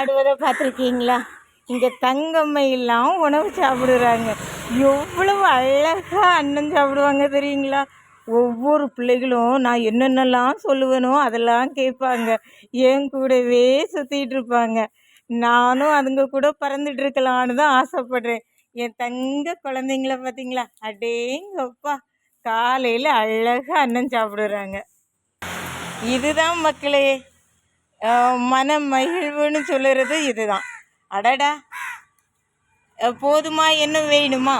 ஆடுவதை பார்த்துருக்கீங்களா? இங்கே தங்கம்மையெல்லாம் உணவு சாப்பிடுறாங்க. எவ்வளவு அழகாக அண்ணன் சாப்பிடுவாங்க தெரியுங்களா? ஒவ்வொரு பிள்ளைகளும் நான் என்னென்னலாம் சொல்லுவேனோ அதெல்லாம் கேட்பாங்க. என் கூடவே சுற்றிட்டு இருப்பாங்க. நானும் அதுங்க கூட பறந்துட்டு இருக்கலான்னு தான் ஆசைப்படுறேன். என் தங்க குழந்தைங்கள பார்த்தீங்களா? அடேங்கப்பா காலையில் அழகாக அண்ணன் சாப்பிடுறாங்க. இதுதான் மக்களே மன மகிழ்வுன்னு சொல்லுறது இதுதான். அடடா. போதுமா இன்னும் வேணுமா?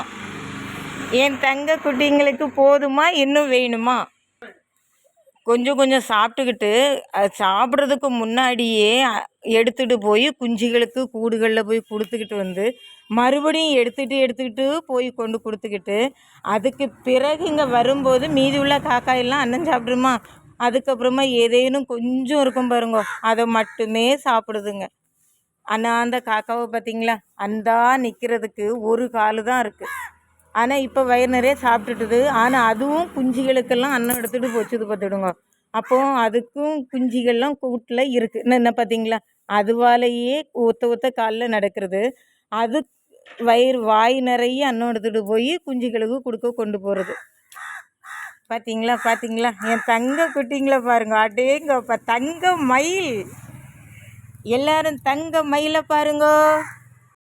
என் தங்க குட்டிங்களுக்கு போதுமா இன்னும் வேணுமா? கொஞ்சம் கொஞ்சம் சாப்பிட்டுக்கிட்டு அது சாப்பிட்றதுக்கு முன்னாடியே எடுத்துகிட்டு போய் குஞ்சுகளுக்கு கூடுகளில் போய் கொடுத்துக்கிட்டு வந்து மறுபடியும் எடுத்துகிட்டு எடுத்துக்கிட்டு போய் கொண்டு கொடுத்துக்கிட்டு அதுக்கு பிறகு இங்கே வரும்போது மீதி உள்ள காக்காயெல்லாம் அண்ணன் சாப்பிட்ருமா அதுக்கப்புறமா ஏதேனும் கொஞ்சம் இருக்கும் பாருங்க. அதை மட்டுமே சாப்பிடுதுங்க. ஆனால் அந்த காக்காவை பார்த்தீங்களா? அந்தா நிற்கிறதுக்கு ஒரு காலு தான் இருக்குது ஆனால் இப்போ வயிறு நிறைய சாப்பிட்டுட்டுது. ஆனால் அதுவும் குஞ்சுகளுக்கெல்லாம் அன்னம் எடுத்துகிட்டு போச்சுது பார்த்துடுங்க. அப்போ அதுக்கும் குஞ்சுகள்லாம் கூட்டில் இருக்குது என்ன பார்த்தீங்களா? அதுவாலேயே ஒத்த ஒத்த காலில் நடக்கிறது. அது வயிறு வாய் நிறைய அன்னம் எடுத்துகிட்டு போய் குஞ்சுகளுக்கு கொடுக்க கொண்டு போகிறது பார்த்தீங்களா பார்த்தீங்களா என் தங்க குட்டிங்களை பாருங்க. அடேங்கப்பா தங்க மயில். எல்லாரும் தங்க மயிலை பாருங்க.